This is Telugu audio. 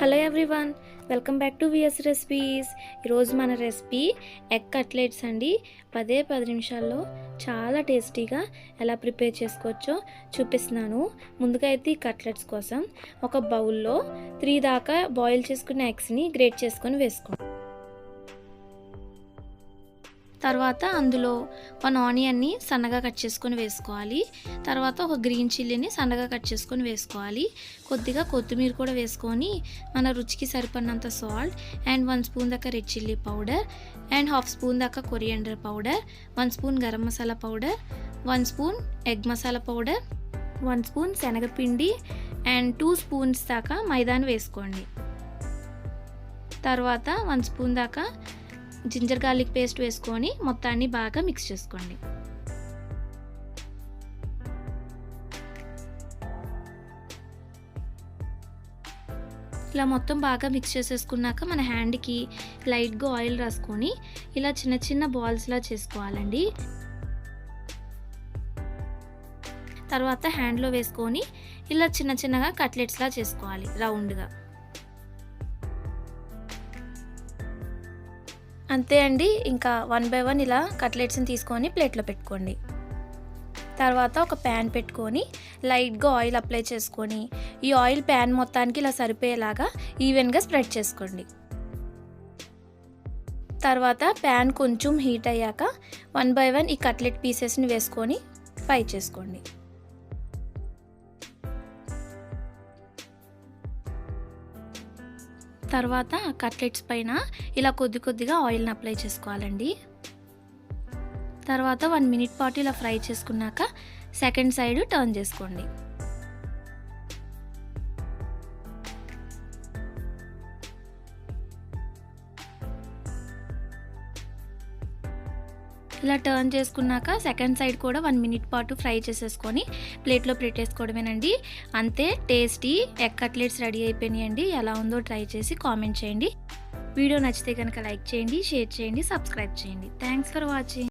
Hello everyone welcome back to V S recipes ఈరోజు మన రెసిపీ ఎగ్ కట్లెట్స్ అండి. పదే పది నిమిషాల్లో చాలా టేస్టీగా ఎలా ప్రిపేర్ చేసుకోవచ్చో చూపిస్తున్నాను. ముందుగా అయితే ఈ కట్లెట్స్ కోసం ఒక బౌల్లో త్రీ దాకా బాయిల్ చేసుకున్న ఎగ్స్ని గ్రేట్ చేసుకొని వేసుకోండి తర్వాత అందులో వన్ ఆనియన్ని సన్నగా కట్ చేసుకొని వేసుకోవాలి. తర్వాత ఒక గ్రీన్ చిల్లీని సన్నగా కట్ చేసుకొని వేసుకోవాలి. కొద్దిగా కొత్తిమీర కూడా వేసుకొని మన రుచికి సరిపడినంత సాల్ట్ అండ్ వన్ స్పూన్ దాకా red chilli powder and half spoon దాకా coriander powder one spoon garam masala powder one spoon egg masala powder one spoon శనగపిండి అండ్ టూ స్పూన్స్ దాకా మైదాన్ వేసుకోండి. తర్వాత వన్ స్పూన్ దాకా జింజర్ గార్లిక్ పేస్ట్ వేసుకొని మొత్తాన్ని బాగా మిక్స్ చేసుకోండి. ఇలా మొత్తం బాగా మిక్స్ చేసేసుకున్నాక మన హ్యాండ్కి లైట్గా ఆయిల్ రాసుకొని ఇలా చిన్న చిన్న బాల్స్లా చేసుకోవాలండి. తర్వాత హ్యాండ్లో వేసుకొని ఇలా చిన్న చిన్నగా కట్లెట్స్లా చేసుకోవాలి రౌండ్గా. అంతే అండి. ఇంకా వన్ బై వన్ ఇలా కట్లెట్స్ని తీసుకొని ప్లేట్లో పెట్టుకోండి. తర్వాత ఒక ప్యాన్ పెట్టుకొని లైట్గా ఆయిల్ అప్లై చేసుకొని ఈ ఆయిల్ ప్యాన్ మొత్తానికి ఇలా సరిపోయేలాగా ఈవెన్గా స్ప్రెడ్ చేసుకోండి. తర్వాత ప్యాన్ కొంచెం హీట్ అయ్యాక వన్ బై వన్ ఈ కట్లెట్ పీసెస్ని వేసుకొని ఫ్రై చేసుకోండి. తర్వాత కట్లెట్స్ పైన ఇలా కొద్ది కొద్దిగా ఆయిల్ని అప్లై చేసుకోవాలండి. తర్వాత వన్ మినిట్ పాటు ఇలా ఫ్రై చేసుకున్నాక సెకండ్ సైడ్ టర్న్ చేసుకోండి. ఇలా టర్న్ చేసుకున్నాక సెకండ్ సైడ్ కూడా వన్ మినిట్ పాటు ఫ్రై చేసేసుకొని ప్లేట్లో పెట్టేసుకోవడమేనండి. అంతే టేస్టీ ఎగ్ కట్లెట్స్ రెడీ అయిపోయినాయండి. ఎలా ఉందో ట్రై చేసి కామెంట్ చేయండి. వీడియో నచ్చితే కనుక లైక్ చేయండి షేర్ చేయండి సబ్స్క్రైబ్ చేయండి. Thanks for watching